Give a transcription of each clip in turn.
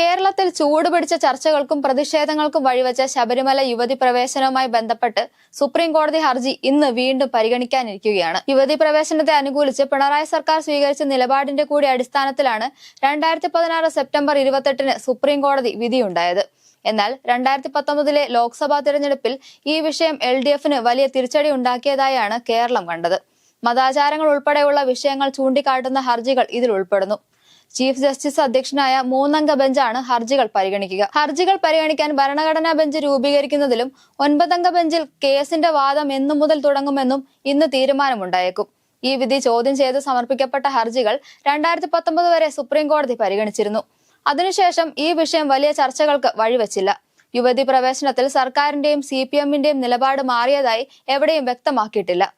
കേരളത്തിൽ ചൂടുപിടിച്ച ചർച്ചകൾക്കും പ്രതിഷേധങ്ങൾക്കും വഴിവെച്ച ശബരിമല യുവതി പ്രവേശനവുമായി ബന്ധപ്പെട്ട് സുപ്രീം കോടതി ഹർജി ഇന്ന് വീണ്ടും പരിഗണിക്കാനിരിക്കുകയാണ്. യുവതി പ്രവേശനത്തെ അനുകൂലിച്ച് പിണറായി സർക്കാർ സ്വീകരിച്ച നിലപാടിന്റെ കൂടി അടിസ്ഥാനത്തിലാണ് രണ്ടായിരത്തി പതിനാറ് സെപ്റ്റംബർ ഇരുപത്തെട്ടിന് സുപ്രീം കോടതി വിധിയുണ്ടായത്. എന്നാൽ രണ്ടായിരത്തി പത്തൊമ്പതിലെ ലോക്സഭാ തിരഞ്ഞെടുപ്പിൽ ഈ വിഷയം എൽ ഡി എഫിന് വലിയ തിരിച്ചടി ഉണ്ടാക്കിയതായാണ് കേരളം കണ്ടത്. മതാചാരങ്ങൾ ഉൾപ്പെടെയുള്ള വിഷയങ്ങൾ ചൂണ്ടിക്കാട്ടുന്ന ഹർജികൾ ഇതിൽ ഉൾപ്പെടുന്നു. ചീഫ് ജസ്റ്റിസ് അധ്യക്ഷനായ മൂന്നംഗ ബെഞ്ചാണ് ഹർജികൾ പരിഗണിക്കുക. ഹർജികൾ പരിഗണിക്കാൻ ഭരണഘടനാ ബെഞ്ച് രൂപീകരിക്കുന്നതിലും ഒൻപതംഗ ബെഞ്ചിൽ കേസിന്റെ വാദം എന്നു മുതൽ തുടങ്ങുമെന്നും ഇന്ന് തീരുമാനമുണ്ടായേക്കും. ഈ വിധി ചോദ്യം ചെയ്ത് സമർപ്പിക്കപ്പെട്ട ഹർജികൾ രണ്ടായിരത്തി പത്തൊമ്പത് വരെ സുപ്രീം കോടതി പരിഗണിച്ചിരുന്നു. അതിനുശേഷം ഈ വിഷയം വലിയ ചർച്ചകൾക്ക് വഴിവെച്ചില്ല. യുവതി പ്രവേശനത്തിൽ സർക്കാരിന്റെയും സി പി എമ്മിന്റെയും നിലപാട് മാറിയതായി എവിടെയും വ്യക്തമാക്കിയിട്ടില്ല.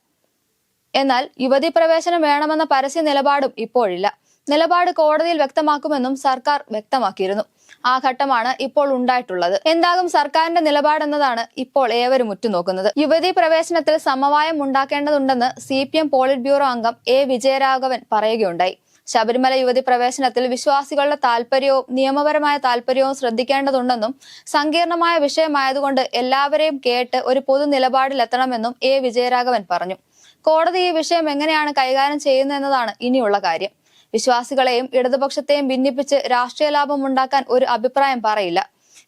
എന്നാൽ യുവതി പ്രവേശനം വേണമെന്ന പരസ്യ നിലപാടും ഇപ്പോഴില്ല. നിലപാട് കോടതിയിൽ വ്യക്തമാക്കുമെന്നും സർക്കാർ വ്യക്തമാക്കിയിരുന്നു. ആ ഘട്ടമാണ് ഇപ്പോൾ ഉണ്ടായിട്ടുള്ളത്. എന്താകും സർക്കാരിന്റെ നിലപാടെന്നതാണ് ഇപ്പോൾ ഏവരും ഉറ്റുനോക്കുന്നത്. യുവതി പ്രവേശനത്തിൽ സമവായം ഉണ്ടാക്കേണ്ടതുണ്ടെന്ന് C P M polit bureau അംഗം എ വിജയരാഘവൻ പറയുകയുണ്ടായി. ശബരിമല യുവതി പ്രവേശനത്തിൽ വിശ്വാസികളുടെ താല്പര്യവും നിയമപരമായ താല്പര്യവും ശ്രദ്ധിക്കേണ്ടതുണ്ടെന്നും സങ്കീർണമായ വിഷയമായതുകൊണ്ട് എല്ലാവരെയും കേട്ട് ഒരു പൊതു നിലപാടിലെത്തണമെന്നും എ വിജയരാഘവൻ പറഞ്ഞു. കോടതി ഈ വിഷയം എങ്ങനെയാണ് കൈകാര്യം ചെയ്യുന്നതെന്നതാണ് ഇനിയുള്ള കാര്യം. വിശ്വാസികളെയും ഇടതുപക്ഷത്തെയും ഭിന്നിപ്പിച്ച് രാഷ്ട്രീയ ലാഭം ഉണ്ടാക്കാൻ ഒരു അഭിപ്രായം പറയില്ല.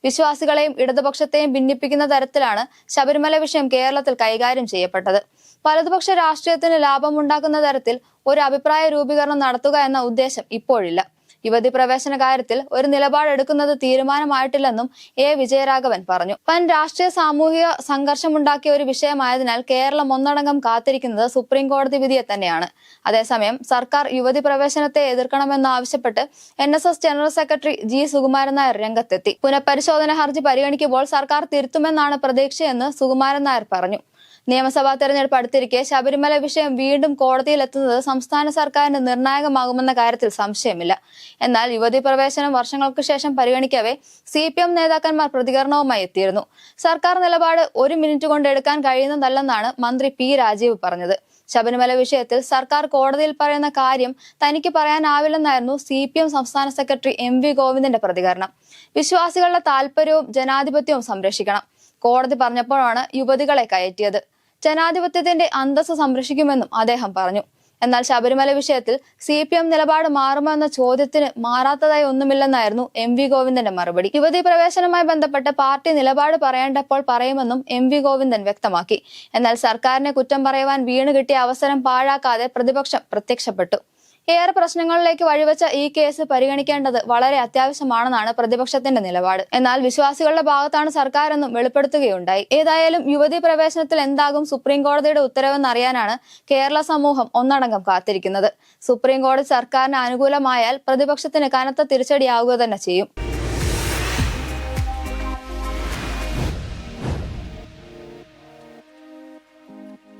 വിശ്വാസികളെയും ഇടതുപക്ഷത്തെയും ഭിന്നിപ്പിക്കുന്ന തരത്തിലാണ് ശബരിമല വിഷയം കേരളത്തിൽ കൈകാര്യം ചെയ്യപ്പെട്ടത്. വലതുപക്ഷ രാഷ്ട്രീയത്തിന് ലാഭമുണ്ടാക്കുന്ന തരത്തിൽ ഒരു അഭിപ്രായ രൂപീകരണം നടത്തുക എന്ന ഉദ്ദേശം ഇപ്പോഴില്ല. യുവതി പ്രവേശന കാര്യത്തിൽ ഒരു നിലപാടെടുക്കുന്നത് തീരുമാനമായിട്ടില്ലെന്നും എ വിജയരാഘവൻ പറഞ്ഞു. പൻ രാഷ്ട്രീയ സാമൂഹിക സംഘർഷമുണ്ടാക്കിയ ഒരു വിഷയമായതിനാൽ കേരളം ഒന്നടങ്കം കാത്തിരിക്കുന്നത് സുപ്രീം കോടതി വിധിയെ തന്നെയാണ്. അതേസമയം സർക്കാർ യുവതി പ്രവേശനത്തെ എതിർക്കണമെന്നാവശ്യപ്പെട്ട് N S S general secretary G Sukumaran Nair രംഗത്തെത്തി. പുനഃപരിശോധന ഹർജി പരിഗണിക്കുമ്പോൾ സർക്കാർ തിരുത്തുമെന്നാണ് പ്രതീക്ഷയെന്ന് സുകുമാരൻ നായർ പറഞ്ഞു. നിയമസഭാ തെരഞ്ഞെടുപ്പ് അടുത്തിരിക്കെ ശബരിമല വിഷയം വീണ്ടും കോടതിയിലെത്തുന്നത് സംസ്ഥാന സർക്കാരിന് നിർണായകമാകുമെന്ന കാര്യത്തിൽ സംശയമില്ല. എന്നാൽ യുവതി പ്രവേശനം വർഷങ്ങൾക്ക് ശേഷം പരിഗണിക്കവേ സി പി എം നേതാക്കന്മാർ പ്രതികരണവുമായി എത്തിയിരുന്നു. സർക്കാർ നിലപാട് ഒരു മിനിറ്റ് കൊണ്ട് എടുക്കാൻ കഴിയുന്നതല്ലെന്നാണ് മന്ത്രി പി രാജീവ് പറഞ്ഞത്. ശബരിമല വിഷയത്തിൽ സർക്കാർ കോടതിയിൽ പറയുന്ന കാര്യം തനിക്ക് പറയാനാവില്ലെന്നായിരുന്നു സി പി എം സംസ്ഥാന സെക്രട്ടറി എം വി ഗോവിന്ദന്റെ പ്രതികരണം. വിശ്വാസികളുടെ താല്പര്യവും ജനാധിപത്യവും സംരക്ഷിക്കണം. കോടതി പറഞ്ഞപ്പോഴാണ് യുവതികളെ കയറ്റിയത്. ജനാധിപത്യത്തിന്റെ അന്തസ്സ് സംരക്ഷിക്കുമെന്നും അദ്ദേഹം പറഞ്ഞു. എന്നാൽ ശബരിമല വിഷയത്തിൽ സി പി എം നിലപാട് മാറുമോ എന്ന ചോദ്യത്തിന് മാറാത്തതായി ഒന്നുമില്ലെന്നായിരുന്നു എം വി ഗോവിന്ദന്റെ മറുപടി. യുവതി പ്രവേശനവുമായി ബന്ധപ്പെട്ട് പാർട്ടി നിലപാട് പറയേണ്ടപ്പോൾ പറയുമെന്നും എം വി ഗോവിന്ദൻ വ്യക്തമാക്കി. എന്നാൽ സർക്കാരിനെ കുറ്റം പറയുവാൻ വീണ് കിട്ടിയ അവസരം പാഴാക്കാതെ പ്രതിപക്ഷം പ്രത്യക്ഷപ്പെട്ടു. ഏറെ പ്രശ്നങ്ങളിലേക്ക് വഴിവെച്ച ഈ കേസ് പരിഗണിക്കേണ്ടത് വളരെ അത്യാവശ്യമാണെന്നാണ് പ്രതിപക്ഷത്തിന്റെ നിലപാട്. എന്നാൽ വിശ്വാസികളുടെ ഭാഗത്താണ് സർക്കാരെന്നും വെളിപ്പെടുത്തുകയുണ്ടായി. ഏതായാലും യുവതി പ്രവേശനത്തിൽ എന്താകും സുപ്രീം കോടതിയുടെ ഉത്തരവെന്ന് അറിയാനാണ് കേരള സമൂഹം ഒന്നടങ്കം കാത്തിരിക്കുന്നത്. സുപ്രീം കോടതി സർക്കാരിന് അനുകൂലമായാൽ പ്രതിപക്ഷത്തിന് കനത്ത തിരിച്ചടിയാവുക തന്നെ ചെയ്യും.